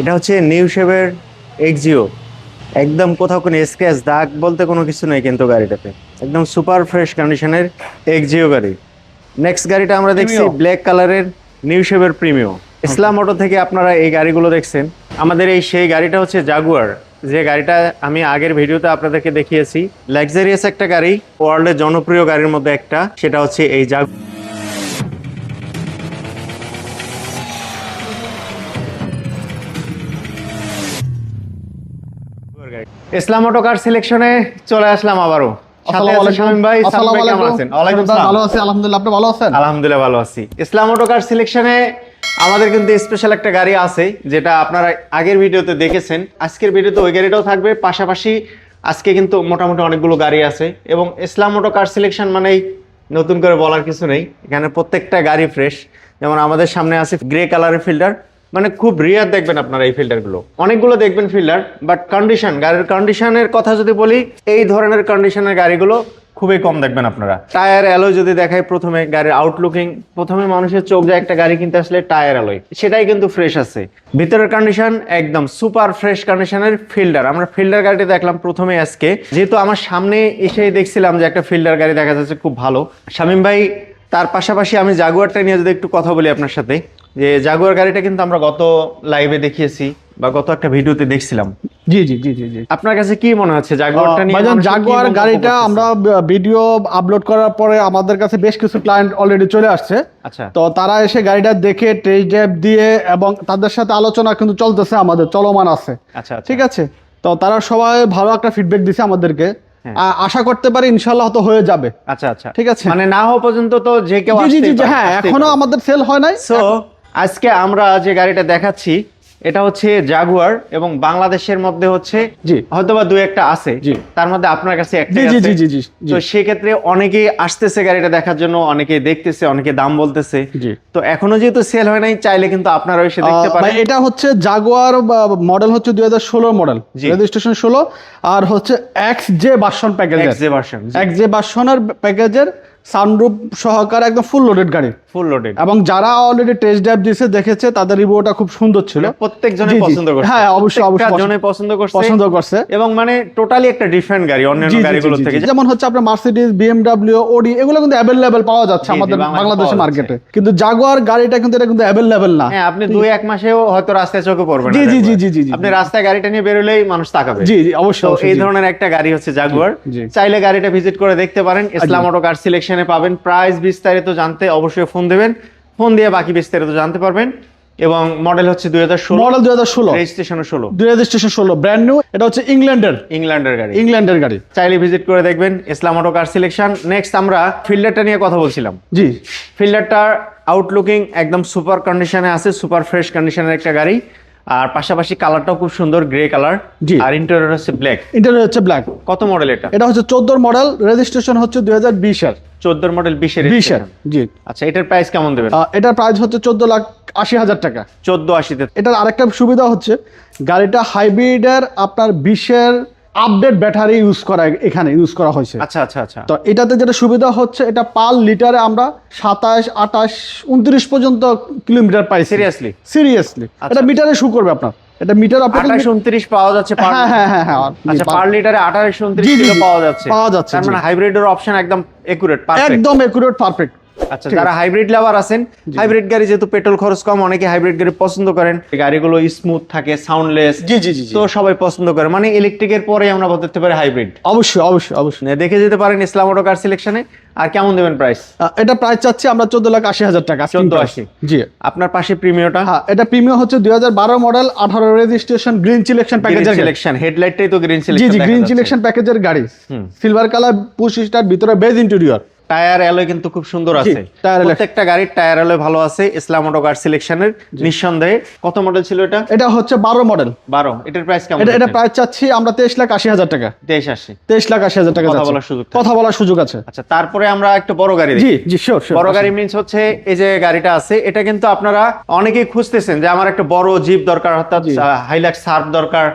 এটা হচ্ছে new শেভের Axio একদম কোথাও কোনো স্ক্র্যাচ দাগ বলতে কোনো কিছু নেই কিন্তু গাড়িটাতে। একদম সুপার ফ্রেশ কন্ডিশনের এক্সিও গাড়ি। নেক্সট গাড়িটা আমরা দেখছি ব্ল্যাক কালারের নিউ শেভের প্রিমিও ইসলাম অটো থেকে আপনারা এই গাড়িগুলো দেখছেন। আমাদের এই সেই গাড়িটা হচ্ছে জাগুয়ার যে গাড়িটা আমি আগের ভিডিওতে আপনাদেরকে দেখিয়েছি। লাক্সারিয়াস একটা গাড়ি। ওয়ার্ল্ডের জনপ্রিয় গাড়ির মধ্যে একটা। সেটা হচ্ছে এই ইসলাম অটো কার সিলেকশনে চলে আসলাম আবারও। সাথে আছে শামীম ভাই সালাম ভাই কেমন আছেন? ওয়ালাইকুম আসসালাম ভালো আছি আলহামদুলিল্লাহ। আপনি ভালো আছেন? আলহামদুলিল্লাহ ভালো আছি। ইসলাম অটো কার সিলেকশনে আমাদের কিন্তু স্পেশাল একটা গাড়ি আছে যেটা আপনারা আগের ভিডিওতে দেখেছেন। আজকের ভিডিওতে ওই গাড়িটাও থাকবে। পাশাপাশি আজকে কিন্তু মোটামুটি অনেকগুলো গাড়ি আছে এবং ইসলাম অটো কার সিলেকশন মানেই নতুন করে বলার কিছু নেই। এখানে প্রত্যেকটা গাড়ি ফ্রেশ যেমন আমাদের সামনে আছে গ্রে কালারের ফিল্টার মানে খুব রিয়ার দেখবেন আপনারা এই ফিল্টারগুলো অনেকগুলো দেখবেন ফিল্টার বাট কন্ডিশন গাড়ির কন্ডিশনের কথা যদি বলি, এই ধরনের কন্ডিশনের গাড়িগুলো খুবই কম দেখবেন আপনারা। টায়ার অ্যালয় যদি দেখায় প্রথমে, গাড়ির আউটলুকিং প্রথমে মানুষের চোখ যায় একটা গাড়ি কিনতে আসলে টায়ার অ্যালয় সেটাই কিন্তু ফ্রেশ আছে। ভিতরের কন্ডিশন একদম সুপার ফ্রেশ কন্ডিশনের ফিল্ডার আমরা ফিল্ডার গাড়িটি দেখলাম প্রথমে আজকে। যেহেতু আমার সামনে এসেই দেখছিলাম যে একটা ফিল্ডার গাড়ি দেখা যাচ্ছে খুব ভালো। শামীম ভাই, তার পাশাপাশি আমি জাগুয়ারটা নিয়ে যদি একটু কথা বলি আপনার সাথে। যে জাগুয়ার গাড়িটা কিন্তু আমরা গত লাইভে দেখিয়েছি বা গত একটা ভিডিওতে দেখছিলাম। জি জি জি জি জি। আপনার কাছে কি মনে হচ্ছে জাগুয়ারটা নিয়ে জাগুয়ার গাড়িটা আমরা ভিডিও আপলোড করার পরে আমাদের কাছে বেশ কিছু ক্লায়েন্ট অলরেডি চলে আসছে। আচ্ছা। তো তারা এসে গাড়িটা দেখে টেস্ট ড্রাইভ দিয়ে এবং তাদের সাথে আলোচনা কিন্তু চলতেছে আমাদের চলমান আছে। আচ্ছা ঠিক আছে? তো তারা সবাই ভালো একটা ফিডব্যাক দিছে আমাদেরকে। হ্যাঁ। আশা করতে পারি ইনশাল্লাহ তো হয়ে যাবে। আচ্ছা আচ্ছা। ঠিক আছে। মানে না হওয়া পর্যন্ত তো যে কেউ হ্যাঁ এখনও আমাদের সেল হয় নাই। সো আজকে আমরা যে গাড়িটা দেখাচ্ছি এটা হচ্ছে জাগুয়ার এবং বাংলাদেশের মধ্যে হচ্ছে জি। হয়তোবা দুই একটা আছে। জি। তার মধ্যে আপনার কাছে একটা জি জি জি জি জি তো সেক্ষেত্রে অনেকেই আসতেছে গাড়িটা দেখার জন্য অনেকে দেখতেছে অনেকে দাম বলতেছে। জি। তো এখনও যেহেতু সেল হয় নাই চাইলে কিন্তু আপনারা এসে দেখতে পারেন। এটা হচ্ছে জাগুয়ার মডেল হচ্ছে দুই হাজার ষোলো মডেল জি। রেজিস্ট্রেশন ষোলো। আর হচ্ছে এক্স জে বাসন প্যাকেজের এক্সে ভার্সন এক্স জে। বাসনের প্যাকেজের সানরুফ সহকারে একদম ফুল লোডেড গাড়ি। ফুল লোডেড এবং যারা অলরেডি টেস্ট ড্রাইভ দিয়েছে দেখেছে তাদের রিভিউটা খুব সুন্দর ছিল। প্রত্যেক জনে। পছন্দ করছে। হ্যাঁ, অবশ্যই, অবশ্যই জনে পছন্দ করছে। পছন্দ করছে। এবং মানে টোটালি একটা ডিফারেন্ট গাড়ি অন্যান্য গাড়িগুলো থেকে। যেমন হচ্ছে আপনার মার্সিডিজ বিএমডব্লিউ ওডি এগুলো কিন্তু অ্যাভেলেবেল পাওয়া যাচ্ছে আমাদের বাংলাদেশের মার্কেটে কিন্তু জাগুয়ার গাড়িটা কিন্তু এটা কিন্তু অ্যাভেলেবেল না। হ্যাঁ আপনি দুই এক মাসেও হয়তো রাস্তায় চোখে পড়বেন না জি, জি, জি, জি। আপনি রাস্তায় গাড়িটা নিয়ে বেরোলেই মানুষ তাকাবে। জি জি অবশ্যই এই ধরনের একটা গাড়ি হচ্ছে জাগুয়ার চাইলে গাড়িটা ভিজিট করে দেখতে পারেন। ইসলাম অটো কার সিলেকশনে পাবেন। প্রাইস বিস্তারিত জানতে অবশ্যই ফোন দেবেন। ফোন দিয়ে বাকি বিস্তারিত জানতে পারবেন। এবং মডেল হচ্ছে দুই হাজার ষোলো। মডেল দুই হাজার ষোলো। রেজিস্ট্রেশন ষোলো। দুই রেজিস্ট্রেশন ষোলো ব্র্যান্ড নিউ এটা হচ্ছে ইংল্যান্ডের ইংল্যান্ডের গাড়ি। ইংল্যান্ডের গাড়ি। চাইলে ভিজিট করে দেখবেন Islam auto car selection next আমরা ফিল্ডারটা নিয়ে কথা বলছিলাম। জি। ফিল্ডারটার আউটলুকিং একদম সুপার কন্ডিশনে আছে সুপার ফ্রেশ কন্ডিশনের একটা গাড়ি। আর পাশাপাশি কালারটাও খুব সুন্দর গ্রে কালার জি। আর ইন্টেরিয়র হচ্ছে ব্ল্যাক ইন্টেরিয়র হচ্ছে ব্ল্যাক কত মডেল এটা? এটা হচ্ছে চোদ্দোর মডেল রেজিস্ট্রেশন হচ্ছে দুই হাজার বিশের। চোদ্দোর মডেল বিশের বিশের জি। আচ্ছা এটার প্রাইস কেমন দেবেন? এটার প্রাইস হচ্ছে চোদ্দ লাখ আশি হাজার টাকা। চোদ্দ আশিতে। এটার আরেকটা সুবিধা হচ্ছে গাড়িটা হাইব্রিডের আপনার বিশের আপডেট ব্যাটারি ইউজ করা এখানে ইউজ করা হয়েছে। আচ্ছা আচ্ছা আচ্ছা। তো এটাতে যেটা সুবিধা হচ্ছে এটা পার লিটারে আমরা সাতাশ আঠাশ উনত্রিশ পর্যন্ত কিলোমিটার পাই সিরিয়াসলি সিরিয়াসলি। এটা মিটারে শু করবে আপনার। এটা মিটার উনত্রিশ পাওয়া যাচ্ছে per- হ্যাঁ হ্যাঁ হ্যাঁ হ্যাঁ আচ্ছা পার লিটারে কিলো পাওয়া যাচ্ছে। পাওয়া যাচ্ছে, তার মানে হাইব্রিডের অপশন একদম একুরেট পারফেক্ট একদম একুরেট পারফেক্ট আচ্ছা যারা হাইব্রিড লাভার আছেন হাইব্রিড গাড়ি যেহেতু পেট্রোল খরচ কম অনেকে হাইব্রিড গাড়ি পছন্দ করেন। গাড়িগুলো স্মুথ থাকে সাউন্ডলেস জি জি জি জি। তো সবাই পছন্দ করে। মানে ইলেকট্রিকের পরে আমরা বলতে পারি হাইব্রিড অবশ্যই অবশ্যই অবশ্যই। দেখে যেতে পারেন ইসলাম অটো কার সিলেকশনে আর কেমন দেবেন প্রাইস এটা প্রাইস চাচ্ছি আমরা চোদ্দ লাখ আশি হাজার টাকা 14,80 জি। আপনার পাশে প্রিমিয়টা হ্যাঁ এটা প্রিমিয়াম হচ্ছে দুই হাজার বারো মডেল আঠারো রেজিস্ট্রেশন গ্রিন সিলেকশন প্যাকেজের সিলেকশন হেডলাইটটাই তো green G selection ji green selection প্যাকেজের গাড়ি। সিলভার কালার পুশ স্টার ভিতরে বেজ ইন্টেরিয়র টায়ার অ্যালয় কিন্তু খুব সুন্দর আছে। প্রত্যেকটা গাড়ির টায়ার অ্যালয় ভালো আছে ইসলাম অটো কার সিলেকশনের নিঃসন্দেহে। কত মডেল ছিল এটা? এটা হচ্ছে বারো মডেল বারো। এটার প্রাইস কেমন এটা এটা প্রাইস চাচ্ছি আমরা তেইশ লাখ আশি হাজার টাকা। তেইশ আসে তেইশ লাখ আশি হাজার টাকা কথা বলার সুযোগ। কথা বলার সুযোগ আছে। আচ্ছা তারপরে আমরা একটা বড় গাড়ি জি দেখি। জি শিওর শিওর বড় গাড়ি মিনস হচ্ছে এই যে গাড়িটা আছে এটা কিন্তু আপনারা অনেকেই খুঁজতেছেন যে আমার একটা বড় জিপ দরকার অর্থাৎ। হাইলাক্স সার্ফ দরকার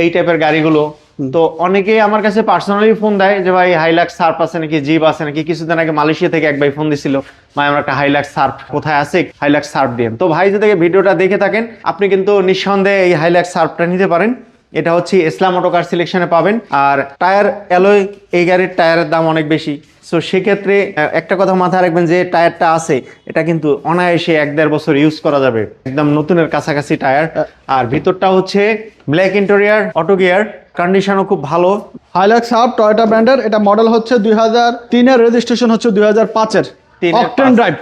এই টাইপের গাড়িগুলো। তো অনেকেই আমার কাছে পার্সোনালি ফোন দেয় যে, ভাই হাইলাক্স সার্ফ আছে নাকি? জিপ আছে নাকি? কিছুদিন আগে মালয়েশিয়া থেকে এক ভাই ফোন দিছিল, ভাই, আমার একটা হাইলাক্স সার্ফ কোথায় আছে? হাইলাক্স সার্ফ দিয়ে। তো ভাই যদি ভিডিওটা দেখে থাকেন, আপনি কিন্তু নিঃসন্দেহে এই হাইলাক্স সার্ফটা নিতে পারেন। এটা হচ্ছে ইসলাম অটো কার সিলেকশনে পাবেন। আর টায়ার অ্যালয় এই গাড়ির টায়ারের দাম অনেক বেশি। সো সেক্ষেত্রে একটা কথা মাথায় রাখবেন যে টায়ারটা আছে এটা কিন্তু অনায়াসে এক দেড় বছর ইউজ করা যাবে। একদম নতুনের কাছাকাছি টায়ার। আর ভিতরটা হচ্ছে ব্ল্যাক ইন্টেরিয়ার অটো গিয়ার কন্ডিশনও খুব ভালো। হাইলাক্স হাব টয়োটা ব্র্যান্ডের এটা মডেল হচ্ছে দুই হাজার তিনের রেজিস্ট্রেশন হচ্ছে দুই হাজার পাঁচের। অকটেন ড্রাইভ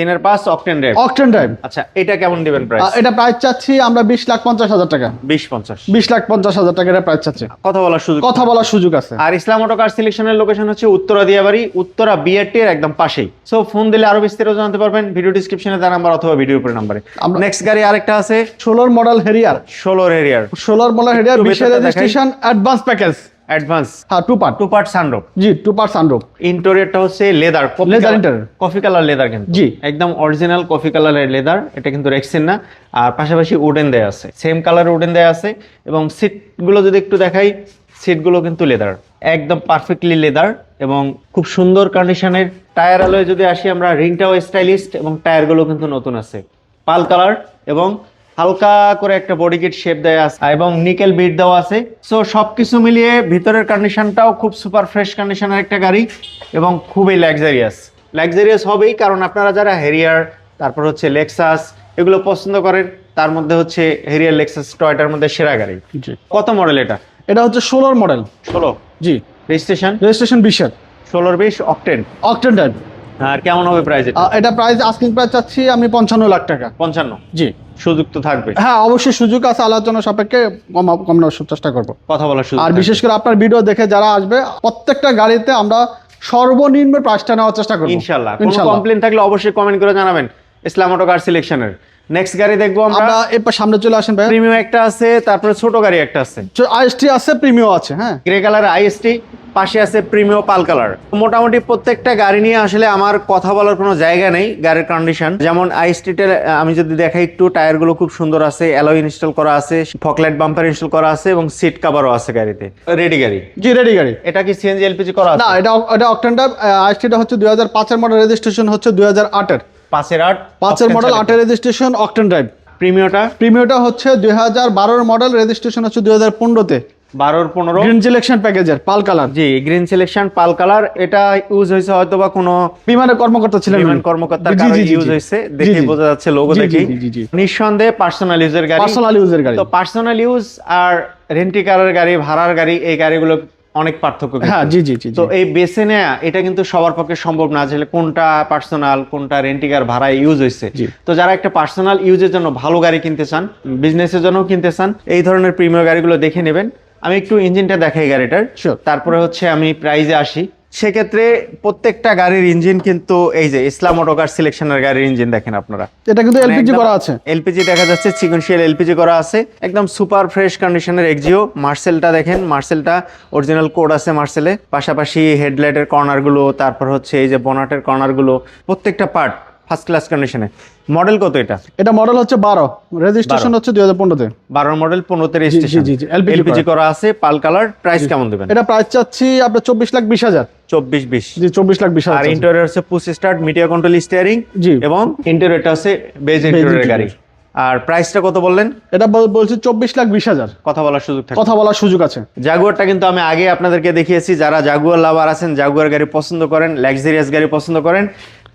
তিনের পাঁচ অকটেন রেড অকটেন ড্রাইভ আচ্ছা এটা কেমন দিবেন প্রাইস এটা প্রাইস চাচ্ছি আমরা বিশ লাখ পঞ্চাশ হাজার টাকা। বিশ পঞ্চাশ। বিশ লাখ পঞ্চাশ হাজার টাকা এটা প্রাইস চাচ্ছি। কথা বলার সুযোগ কথা বলার সুযোগ আছে। আর ইসলাম অটো কার সিলেকশনের লোকেশন হচ্ছে উত্তরা দিয়াবাড়ি উত্তরা বিআরটি এর একদম পাশেই। সো ফোন দিলে আরও বিস্তারিত জানতে পারবেন। ভিডিও ডিসক্রিপশনে তার নাম্বার অথবা ভিডিও উপরে নাম্বারে নেক্সট গাড়ি আরেকটা আছে। ষোলোর মডেল হেরিয়ার ষোলোর এরিয়ার ষোলোর মডেল হেরিয়ার একটু বিশের ভেতরটা দেখাই। Registration advance package advance. হ্যাঁ two part two part sunroof ji two part sunroof ইন্টেরিয়রটা হচ্ছে leather Leather interior। Coffee colour leather কিন্তু। জি। একদম অরিজিনাল কফি কালারের লেদার এটা কিন্তু রেক্সিন না। আর পাশাপাশি উডেন দেয়া আছে। সেম কালারের উডেন দেয়া আছে এবং সিটগুলো যদি একটু দেখাই সিটগুলো কিন্তু লেদার একদম পারফেক্টলি লেদার এবং খুব সুন্দর কন্ডিশনের টায়ার আলোয় যদি আসি আমরা রিংটাও স্টাইলিস্ট এবং টায়ারগুলো কিন্তু নতুন আছে। পাল কালার এবং হালকা করে একটা বডি কিট শেপ দেওয়া আছে এবং নিকেল বিট দেওয়া আছে। সো সবকিছু মিলিয়ে ভিতরের কন্ডিশনটাও খুব সুপার ফ্রেশ কন্ডিশনের একটা গাড়ি এবং খুবই লাক্সারিয়াস লাক্সারিয়াস হবেই কারণ আপনারা যারা হেরিয়ার তারপর হচ্ছে লেক্সাস এগুলো পছন্দ করেন তার মধ্যে হচ্ছে হেরিয়ার লেক্সাস টয়টার মধ্যে সেরা গাড়ি। কত মডেল এটা? এটা হচ্ছে ষোলোর মডেল ষোলো? জি। রেজিস্ট্রেশন রেজিস্ট্রেশন বিশের। ষোলোর বিশ অকটেন অকটেন ড্রাইভ আর কেমন হবে প্রাইস এটা? এটা প্রাইস আস্কিং প্রাইস চাচ্ছি আমি পঞ্চান্ন লাখ টাকা। পঞ্চান্ন। জি। সুযোগ তো থাকবে হ্যাঁ অবশ্যই সুযোগ আছে আলোচনা সাপেক্ষে কম কমানোর চেষ্টা করব। কথা বলার সুযোগ আর বিশেষ করে আপনার ভিডিও দেখে যারা আসবে প্রত্যেকটা গাড়িতে আমরা সর্বনিম্ন প্রাইসটা নেওয়ার চেষ্টা করব। ইনশাল্লাহ। কোনো ইনশাল্লাহ। কমপ্লেন থাকলে অবশ্যই কমেন্ট করে জানাবেন। ইসলাম অটো কার সিলেকশনের নেক্সট গাড়ি দেখব আমরা। এরপর সামনে চলে আসেন ভাই। প্রিমিয়াম একটা আছে তারপরে ছোট গাড়ি একটা আছে। আইএসটি আছে প্রিমিও আছে হ্যাঁ। গ্রে কালার আইএসটি পাশে আছে প্রিমিয়াম পাল কালার মোটামুটি প্রত্যেকটা গাড়ি নিয়ে আসলে আমার কথা বলার কোনো জায়গা নেই গাড়ির কন্ডিশন যেমন আইএসটিটার আমি যদি দেখাই একটু টায়ারগুলো খুব সুন্দর আছে অ্যালয় ইনস্টল করা আছে ফকলাইট বাম্পার ইনস্টল করা আছে এবং সিট কাভারও আছে গাড়িতে। রেডি গাড়ি? জি রেডি গাড়ি। এটা কি সিএনজি এলপিজি করা আছে? না এটা এটা অকটেনটা আইএসটিটা হচ্ছে দুই হাজার পাঁচের মডেল রেজিস্ট্রেশন হচ্ছে দুই হাজার আটের। পাঁচের আট পাঁচের মডেল আটের রেজিস্ট্রেশন অকটেন ড্রাইভ প্রিমিয়টা প্রিমিওটা হচ্ছে দুই হাজার বারোর মডেল রেজিস্ট্রেশন হচ্ছে দুই হাজার পনেরোতে। বারোর পনেরো। গ্রিন সিলেকশন প্যাকেজের pearl colour ji green selection pearl colour এটা ইউজ হয়েছে হয়তো বা কোনো বিমানের কর্মকর্তা ছিলেন বিমান জি, ইউজ হয়েছে। দেখে বোঝা যাচ্ছে লোগো জি। নিঃসন্দেহে পার্সোনাল ইউজের গাড়ি। পার্সোনাল ইউজের গাড়ি। তো পার্সোনাল ইউজ আর রেন্টি কারের গাড়ি ভাড়ার গাড়ি এই গাড়িগুলো অনেক পার্থক্য হ্যাঁ জি জি জি তো এই বেছে নেয়া এটা কিন্তু সবার পক্ষে সম্ভব না যে কোনটা পার্সোনাল কোনটা রেন্টিকার ভাড়ায় ইউজ হয়েছে তো যারা একটা পার্সোনাল ইউজের জন্য ভালো গাড়ি কিনতে চান বিজনেসের জন্য কিনতে চান এই ধরনের প্রিমিয়ার গাড়িগুলো দেখে নেবেন। আমি একটু ইঞ্জিনটা দেখাই গাড়িটার. তারপরে হচ্ছে আমি প্রাইজে আসি। সেক্ষেত্রে প্রত্যেকটা গাড়ির ইঞ্জিন কিন্তু এই যে ইসলাম অটোকার সিলেকশনের গাড়ির ইঞ্জিন দেখেন আপনারা। এটা কিন্তু এলপিজি করা আছে। এলপিজি দেখা যাচ্ছে সিকোয়েন্সিয়াল এলপিজি করা আছে। একদম সুপার ফ্রেশ কন্ডিশনের এক্সিও মার্সেলটা দেখেন মার্সেলটা অরিজিনাল কোড আছে মার্সেলে পাশাপাশি হেডলাইটের কর্নারগুলো তারপর হচ্ছে এই যে বনাটের কর্নারগুলো প্রত্যেকটা পার্ট ফার্স্ট ক্লাস কন্ডিশনে মডেল কত এটা? এটা মডেল হচ্ছে বারো। রেজিস্ট্রেশন হচ্ছে দুই হাজার পনেরোতে বারোর মডেল পনেরোতে রেজিস্ট্রেশন জি, জি, এলপিজি করা। আছে পাল কালার প্রাইস কেমন দেবেন? এটা প্রাইস চাচ্ছি আপনার চব্বিশ লাখ বিশ হাজার। চব্বিশ বিশ। জি চব্বিশ লাখ বিশ আর হাজার ইন্টেরিয়র হচ্ছে push start media control steering ji. এবং ইন্টেরিয়রটা হচ্ছে বেজ ইন্টেরিয়র গাড়ি। আর প্রাইসটা কত বললেন? এটা বল- বলছি চব্বিশ লাখ বিশ হাজার। কথা বলার সুযোগ থাকে। কথা বলার সুযোগ আছে। জাগুয়ারটা কিন্তু আমি আগে আপনাদেরকে দেখিয়েছি যারা জাগুয়ার লাভার আছেন জাগুয়ার গাড়ি পছন্দ করেন লাক্সারিয়াস গাড়ি পছন্দ করেন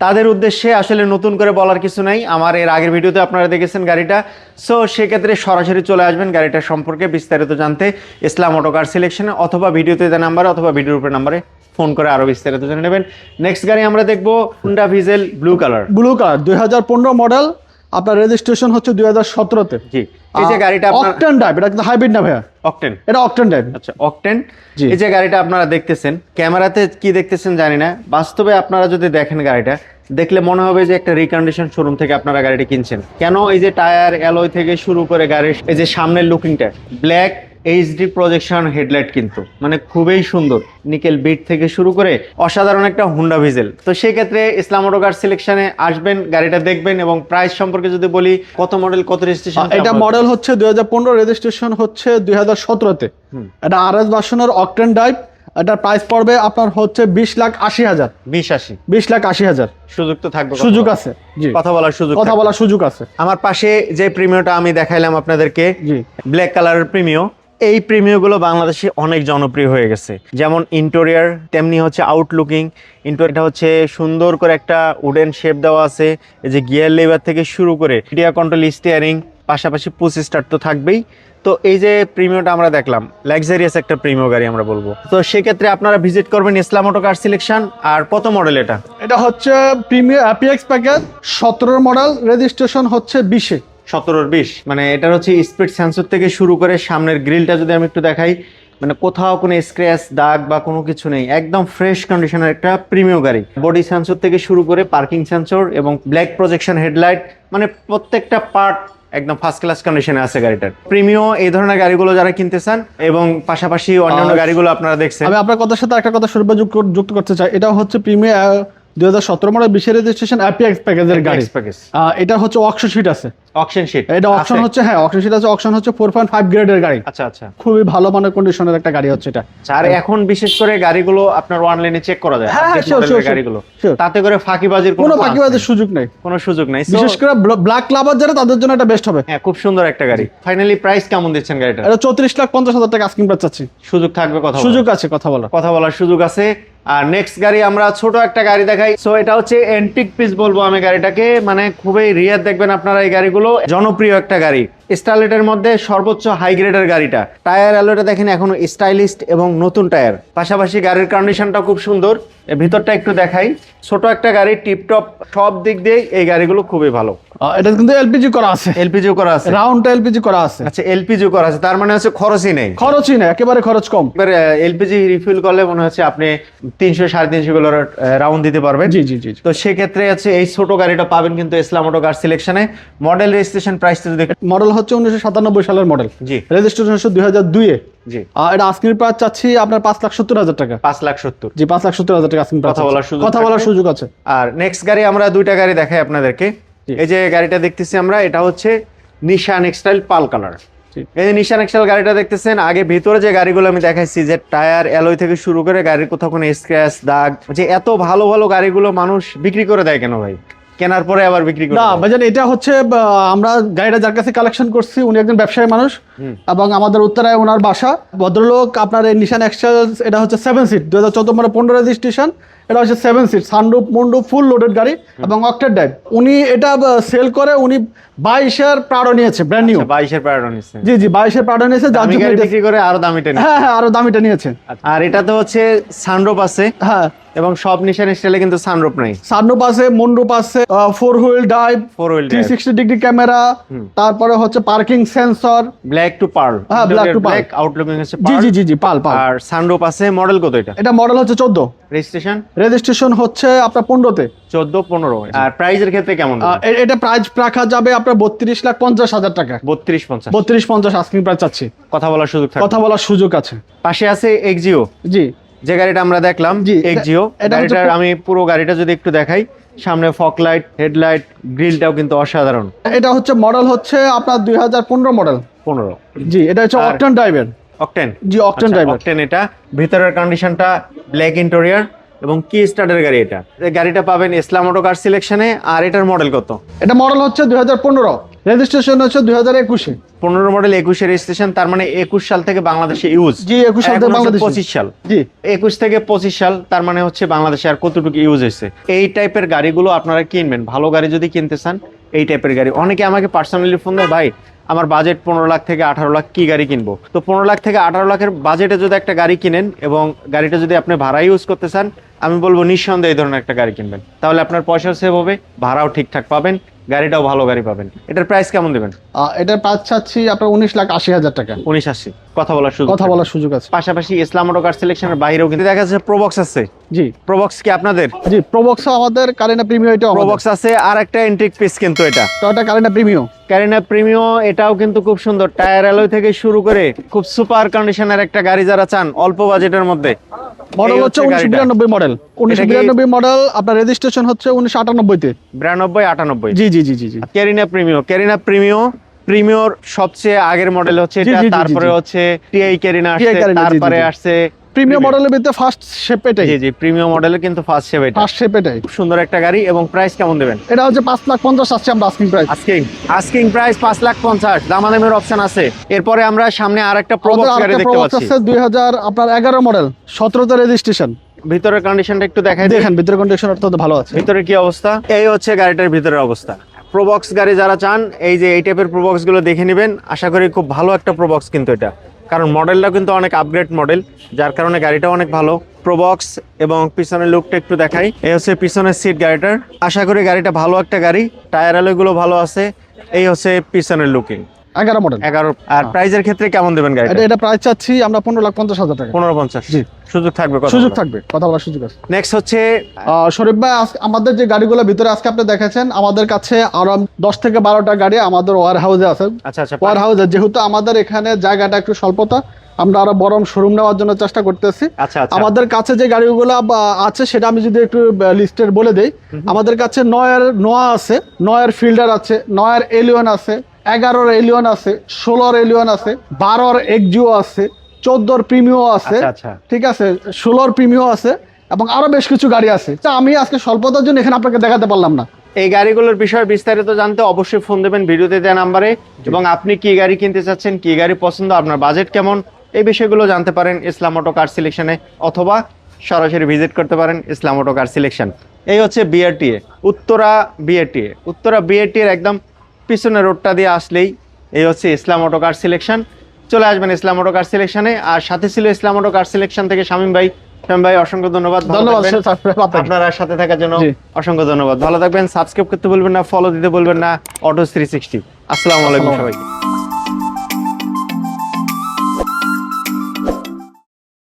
তাদের উদ্দেশ্যে আসলে নতুন করে বলার কিছু নাই। আমার এর আগের ভিডিওতে আপনারা দেখেছেন গাড়িটা। সো সেক্ষেত্রে সরাসরি চলে আসবেন গাড়িটা সম্পর্কে বিস্তারিত জানতে ইসলাম অটোকার সিলেকশনে অথবা ভিডিওতে দেওয়া নাম্বারে অথবা ভিডিওর উপরে নাম্বারে ফোন করে আরও বিস্তারিত জেনে নেবেন। নেক্সট গাড়ি আমরা দেখব Honda Vezel blue colour blue colour দুই হাজার পনেরো মডেল আপনার রেজিস্ট্রেশন হচ্ছে দুই হাজার সতেরোতে। জি। এই যে গাড়িটা আপনার অকটেন টাইপ এটা কিন্তু হাইব্রিড না ভাইয়া? অকটেন এটা অকটেন টাইপ আচ্ছা অকটেন। এই যে গাড়িটা আপনারা দেখতেছেন ক্যামেরাতে কি দেখতেছেন জানি না বাস্তবে আপনারা যদি দেখেন গাড়িটা দেখলে মনে হবে যে একটা রিকন্ডিশন শোরুম থেকে আপনারা গাড়িটা কিনছেন। কেন এই যে টায়ার অ্যালয় থেকে শুরু করে গাড়ির এই যে সামনের লুকিংটা ব্ল্যাক এইচডি প্রজেকশন হেডলাইট কিন্তু মানে খুবই সুন্দর। নিকেল বিট থেকে শুরু করে অসাধারণ একটা হুন্ডা ভিজেল তো সেই ক্ষেত্রে ইসলাম অটোকার সিলেকশনে আসবেন গাড়িটা দেখবেন এবং প্রাইস সম্পর্কে যদি বলি কত মডেল কত রেজিস্ট্রেশন এটা মডেল হচ্ছে দুই হাজার পনেরো রেজিস্ট্রেশন হচ্ছে দুই হাজার সতেরোতে। এটা আর এস বাসনের অকটেন ডাইভ এটার প্রাইস পড়বে আপনার হচ্ছে বিশ লাখ আশি হাজার। বিশ আশি। বিশ লাখ আশি হাজার। সুযোগ তো থাকবে সুযোগ আছে কথা বলার সুযোগ কথা বলার সুযোগ আছে। আমার পাশে যে প্রিমিয়টা আমি দেখাইলাম আপনাদেরকে ব্ল্যাক কালারের প্রিমিও এই প্রিমিওগুলো বাংলাদেশে অনেক জনপ্রিয় হয়ে গেছে। যেমন ইন্টেরিয়ার তেমনি হচ্ছে আউটলুকিং ইন্টোরিয়ারটা হচ্ছে সুন্দর করে একটা উডেন শেপ দেওয়া আছে। এই যে গিয়ার লেবার থেকে শুরু করে মিডিয়া কন্ট্রোল স্টিয়ারিং পাশাপাশি পুশ স্টার্ট তো থাকবেই। তো এই যে প্রিমিওটা আমরা দেখলাম লাক্সারিয়াস একটা প্রিমিও গাড়ি আমরা বলব। তো সেক্ষেত্রে আপনারা ভিজিট করবেন ইসলাম অটো কার সিলেকশন আর কত মডেল এটা? এটা হচ্ছে প্রিমিয়ার অ্যাপিএক্স প্যাকেজ সতেরো মডেল রেজিস্ট্রেশন হচ্ছে বিশে। সতেরোর বিশ। মানে এটার হচ্ছে স্পিড সেন্সর থেকে শুরু করে সামনের গ্রিলটা যদি আমি একটু দেখাই মানে কোথাও কোনো স্ক্র্যাচ দাগ বা কোনো কিছু নেই। একদম ফ্রেশ কন্ডিশনের একটা প্রিমিয় গাড়ি। বডি সেন্সর থেকে শুরু করে পার্কিং সেন্সর এবং ব্ল্যাক প্রজেকশন হেডলাইট মানে প্রত্যেকটা পার্ট একদম ফার্স্ট ক্লাস কন্ডিশনে আছে গাড়িটার। প্রিমিও এই ধরনের গাড়িগুলো যারা কিনতে চান এবং পাশাপাশি অন্যান্য গাড়িগুলো আপনারা দেখছেন। আমি আপনার কথার সাথে একটা কথা সুরভা যুক্ত যুক্ত করতে চাই। এটা হচ্ছে প্রিমিয়ার দুই হাজার সতেরো মডেল বিশে রেজিস্ট্রেশন অ্যাপিএক্স প্যাকেজের গাড়ি। এটা হচ্ছে অকশন শিট আছে। অকশন শিট এটা অকশন হচ্ছে হ্যাঁ অকশন শিট আছে অকশন হচ্ছে ফোর পয়েন্ট ফাইভ গ্রেডের গাড়ি। আচ্ছা আচ্ছা। খুবই ভালো মানের কন্ডিশনের একটা গাড়ি হচ্ছে এটা। আচ্ছা, আর এখন বিশেষ করে গাড়িগুলো আপনার অনলাইনে চেক করা যায় হ্যাঁ, হ্যাঁ, গাড়িগুলো। তাতে করে ফাঁকিবাজির কোনো ফাঁকিবাজের সুযোগ নেই। কোনো সুযোগ নাই। বিশেষ করে ব্ল্যাক ক্লাবার যারা তাদের জন্য এটা বেস্ট হবে। হ্যাঁ খুব সুন্দর একটা গাড়ি। ফাইনালি প্রাইস কেমন দিচ্ছেন গাড়িটা এটা চৌত্রিশ লাখ পঞ্চাশ হাজার টাকা আস্কিং প্রাইস চাচ্ছি। সুযোগ থাকবে কথা সুযোগ আছে কথা বলার। কথা বলার সুযোগ আছে। আর নেক্সট গাড়ি আমরা ছোট একটা গাড়ি দেখাই। সো এটা হচ্ছে এন্টিক পিস বলব আমি গাড়িটাকে। মানে খুবই রিয়ার দেখবেন আপনারা এই গাড়িগুলো। জনপ্রিয় একটা গাড়ি। স্টারলেটের মধ্যে সর্বোচ্চ হাই গ্রেডের গাড়িটা। টায়ার অ্যালোটা দেখেন এখনও স্টাইলিস্ট এবং নতুন টায়ার পাশাপাশি গাড়ির কন্ডিশনটা খুব সুন্দর। ভিতরটা একটু দেখাই। ছোট একটা গাড়ি টিপটপ সব দিক দিয়ে এই গাড়িগুলো খুবই ভালো। এটা কিন্তু এলপিজি করা আছে। এলপিজিও করা আছে। রাউন্ডটা এলপিজি করা আছে। আচ্ছা করা আছে। তার মানে হচ্ছে খরচই নেই। খরচই নেই একেবারে খরচ কম। এবার এলপিজি রিফিল করলে মনে হচ্ছে আপনি তিনশো সাড়ে তিনশো রাউন্ড দিতে পারবেন। জি জি জি। তো সেক্ষেত্রে হচ্ছে এই ছোট গাড়িটা পাবেন কিন্তু ইসলাম অটো কার সিলেকশনে মডেল রেজিস্ট্রেশন প্রাইসটা যদি একটু- মডেল হচ্ছে উনিশশো সাতানব্বই সালের মডেল জি। রেজিস্ট্রেশন হচ্ছে দুই হাজার দুইয়ে। জি। এটা আস্কিং প্রাইস চাচ্ছি আপনার পাঁচ লাখ সত্তর হাজার টাকা। পাঁচ লাখ সত্তর। জি পাঁচ লাখ সত্তর হাজার টাকা আস্কিং কথা বলার সুযোগ কথা বলার সুযোগ আছে। আর নেক্সট গাড়ি আমরা দুইটা গাড়ি দেখাই আপনাদেরকে। এই যে গাড়িটা দেখতেছি আমরা এটা হচ্ছে নিশান এক্সটাইল পাল কালার। এই নিশান এক্সটাইল গাড়িটা দেখতেছেন আগে ভিতরে যে গাড়িগুলো আমি দেখাইছি যে টায়ার অ্যালয় থেকে শুরু করে গাড়ির কোথাও কোনো স্ক্র্যাচ দাগ যে এত ভালো ভালো গাড়িগুলো মানুষ বিক্রি করে দেয় কেন ভাই? কেনার পরে আবার বিক্রি করি না? ভাইজান এটা হচ্ছে আমরা গাড়িটা যার কাছে কালেকশন করছি উনি একজন ব্যবসায়ী মানুষ এবং আমাদের উত্তরায় ওনার বাসা ভদ্রলোক আপনার এই নিশান এক্সচেঞ্জ এটা হচ্ছে সেভেন সিট দু হাজার চোদ্দ মানে পনেরো রেজিস্ট্রেশন এটা হচ্ছে seven seat sunroof moonroof full loaded গাড়ি এবং অক্টেড ড্রাইভ উনি এটা সেল করে উনি বাইশের প্রাড়ো নিয়েছে ব্র্যান্ড নিউ আচ্ছা, বাইশের প্যারাডন নিচ্ছে জি জি বাইশের প্রাড়ো নিয়েছে যার জন্য গাড়ি বিক্রি করে আরও দামিটা হ্যাঁ হ্যাঁ আরও দামিটা নিয়েছে। আর এটা তো হচ্ছে সানরূপ আছে। হ্যাঁ। এবং সব নিশান স্টাইলে কিন্তু সানরূপ নাই। সানরুপ আছে মন্ডুপ আছে four wheel drive four wheel three sixty degree camera তারপরে হচ্ছে parking sensor black to pearl হ্যাঁ, black to. Black outlooking ji ji ji ji pearl pearl R sunroof আছে মডেল কত এটা? এটা মডেল হচ্ছে চোদ্দ। রেজিস্ট্রেশন রেজিস্ট্রেশন হচ্ছে আপনার পনেরোতে। চোদ্দ পনেরো। আর প্রাইজের ক্ষেত্রে কেমন? এটা প্রাইস রাখা যাবে আপনার বত্রিশ লাখ পঞ্চাশ হাজার টাকা। বত্রিশ পঞ্চাশ। বত্রিশ পঞ্চাশ আস্কিং প্রাইস চাচ্ছি। কথা বলার সুযোগ কথা বলার সুযোগ আছে। পাশে আছে এক্সিও জি। যে গাড়িটা আমরা দেখলাম এক্সিও এটা গাড়িটার আমি পুরো গাড়িটা যদি একটু দেখাই সামনে ফক লাইট হেডলাইট গ্রিলটাও কিন্তু অসাধারণ। এটা হচ্ছে মডেল হচ্ছে আপনার দুই হাজার পনেরো মডেল পনেরো। জি এটা হচ্ছে অকটেন ড্রাইভের octane ji octane driver octane এটা। ভিতরের কন্ডিশনটা ব্ল্যাক ইন্টেরিয়র এবং কি স্টার্টের গাড়ি এটা? এই গাড়িটা পাবেন ইসলাম অটো কার সিলেকশনে আর এটার মডেল কত? এটা মডেল হচ্ছে দুই হাজার পনেরো রেজিস্ট্রেশন হচ্ছে দুই হাজার একুশে। পনেরো মডেল একুশে রেজিস্ট্রেশন তার মানে একুশ সাল থেকে বাংলাদেশে ইউজ জি, 21 সাল থেকে বাংলাদেশে। পঁচিশ সাল। জি। একুশ থেকে পঁচিশ সাল তার মানে হচ্ছে বাংলাদেশে আর কতটুকু ইউজ হয়েছে? এই টাইপের গাড়িগুলো আপনারা কিনবেন। ভালো গাড়ি যদি কিনতে চান এই টাইপের গাড়ি। অনেকে আমাকে পার্সোনালি ফোন দেয় ভাই আমার বাজেট পনেরো লাখ থেকে আঠারো লাখ কি গাড়ি কিনবো? তো পনেরো লাখ থেকে আঠারো লাখের বাজেটে যদি একটা গাড়ি কিনেন এবং গাড়িটা যদি আপনি ভাড়া ইউজ করতে চান আমি বলব নিঃসন্দেহে এই ধরনের একটা গাড়ি কিনবেন। তাহলে আপনার পয়সাও সেভ হবে ভাড়াও ঠিকঠাক পাবেন গাড়িটাও ভালো গাড়ি পাবেন। এটার প্রাইস কেমন দেবেন? এটার প্রাইস চাচ্ছি আপনার উনিশ লাখ আশি হাজার টাকা। উনিশ আশি। কথা বলার সুযোগ কথা বলার সুযোগ আছে। পাশাপাশি ইসলাম অটো কার সিলেকশনের বাইরেও কিন্তু দেখা যাচ্ছে প্রবক্স আছে। জি। প্রবক্স কি আপনাদের? জি প্রবক্সও আমাদের কারিনা প্রিমিও এটা প্রবক্স আছে আর একটা এন্ট্রিক পিস কিন্তু এটা। Toyota Carina Premio Carina Premio এটাও কিন্তু খুব সুন্দর। টায়ার অ্যালয় থেকে শুরু করে খুব সুপার কন্ডিশনের একটা গাড়ি যারা চান অল্প বাজেটের মধ্যে। মডেল হচ্ছে উনিশশো। বিরানব্বই মডেল উনিশশো বিরানব্বই মডেল আপনার রেজিস্ট্রেশন হচ্ছে উনিশশো আটানব্বইতে বিরানব্বই আটানব্বই। Ji ji ji ji ji. Carina Premio Carina Premio প্রিমিওর সবচেয়ে আগের মডেল হচ্ছে এটা। তারপরে। হচ্ছে টিআই ক্যারিনা আসছে তারপরে আসছে প্রিমিয়াম মডেলের ভিতরে ফার্স্ট শেপ এটাই। জি জি প্রিমিয়াম মডেলের কিন্তু ফার্স্ট শেপ এটা ফার্স্ট শেপ এটাই। খুব সুন্দর একটা গাড়ি এবং প্রাইস কেমন দেবেন? এটা হচ্ছে পাঁচ লাখ পঞ্চাশ আসছে আমরা asking price asking asking price পাঁচ লাখ পঞ্চাশ। দামাদামের অপশন আছে। এরপরে আমরা সামনে আর একটা প্রবক্স গাড়ি দেখতে পাচ্ছি। আছে দুই হাজার আপনার এগারো মডেল সতেরোতে রেজিস্ট্রেশন ভিতরের কন্ডিশনটা একটু দেখাই দেখেন ভিতরে কন্ডিশন অত্যন্ত ভালো আছে। ভিতরে কি অবস্থা? এই হচ্ছে গাড়িটার ভিতরের অবস্থা। প্রবক্স গাড়ি যারা চান এই যে এই টাইপের প্রবক্সগুলো দেখে নেবেন। আশা করি খুব ভালো একটা প্রবক্স কিন্তু এটা। কারণ মডেলটাও কিন্তু অনেক আপগ্রেড মডেল যার কারণে গাড়িটা অনেক ভালো। প্রবক্স এবং পিছনের লুকটা একটু দেখাই। এই হচ্ছে পিছনের সিট গাড়িটার। আশা করি গাড়িটা ভালো একটা গাড়ি টায়ার আলোগুলো ভালো আছে, এই হচ্ছে পিছনের লুকিং এগারো মডেল এগারো আর প্রাইজের ক্ষেত্রে কেমন দেবেন এটা এটা প্রাইস চাচ্ছি আমরা পনেরো লাখ পঞ্চাশ হাজার টাকা। পনেরো পঞ্চাশ জি। সুযোগ থাকবে সুযোগ থাকবে কথা বলার সুযোগ আছে। নেক্সট হচ্ছে শরীফ ভাই আমাদের যে গাড়িগুলো ভিতরে আজকে আপনি দেখেছেন আমাদের কাছে আরও দশ থেকে বারোটা গাড়ি আমাদের ওয়ার হাউসে আছে। আচ্ছা আচ্ছা ওয়ার হাউসে যেহেতু আমাদের এখানে জায়গাটা একটু স্বল্পতা আমরা আরও বরং শোরুম নেওয়ার জন্য চেষ্টা করতেছি। আচ্ছা আচ্ছা। আমাদের কাছে যে গাড়িগুলো আছে সেটা আমি যদি একটু লিস্টের বলে দেই আমাদের কাছে নয়ের নোয়া আছে নয়ের ফিল্ডার আছে নয়ের এলিয়ন আছে এগারোর এলিয়ন আছে ষোলোর এলিয়ন আছে বারোর এক্সিও আছে চোদ্দোর প্রিমিও আছে আচ্ছা আচ্ছা। ঠিক আছে ষোলোর প্রিমিও আছে এবং আরও বেশ কিছু গাড়ি আছে। তা আমি আজকে স্বল্পতার জন্য এখানে আপনাকে দেখাতে পারলাম না। এই গাড়িগুলোর বিষয়ে বিস্তারিত জানতে অবশ্যই ফোন দেবেন ভিডিওতে দেওয়া নাম্বারে এবং আপনি কি গাড়ি কিনতে চাচ্ছেন কি গাড়ি পছন্দ আপনার বাজেট কেমন এই বিষয়গুলো জানতে পারেন ইসলাম অটো কার সিলেকশনে অথবা সরাসরি ভিজিট করতে পারেন ইসলাম অটো কার সিলেকশন এই হচ্ছে বিআরটিএ উত্তরা বিআরটিএ উত্তরা বিআরটিএর একদম পিছনের রোডটা দিয়ে আসলেই এই হচ্ছে ইসলাম অটো কার সিলেকশন চলে আসবেন ইসলাম অটো কার সিলেকশনে আর সাথে ছিল ইসলাম অটো কার সিলেকশন থেকে শামীম ভাই। শামীম ভাই অসংখ্য ধন্যবাদ। আপনারা সাথে থাকার জন্য অসংখ্য ধন্যবাদ। ভালো থাকবেন সাবস্ক্রাইব করতে বলবেন না ফলো দিতে বলবেন না। অটো থ্রি সিক্সটি আসসালামু আলাইকুম। সবাইকে।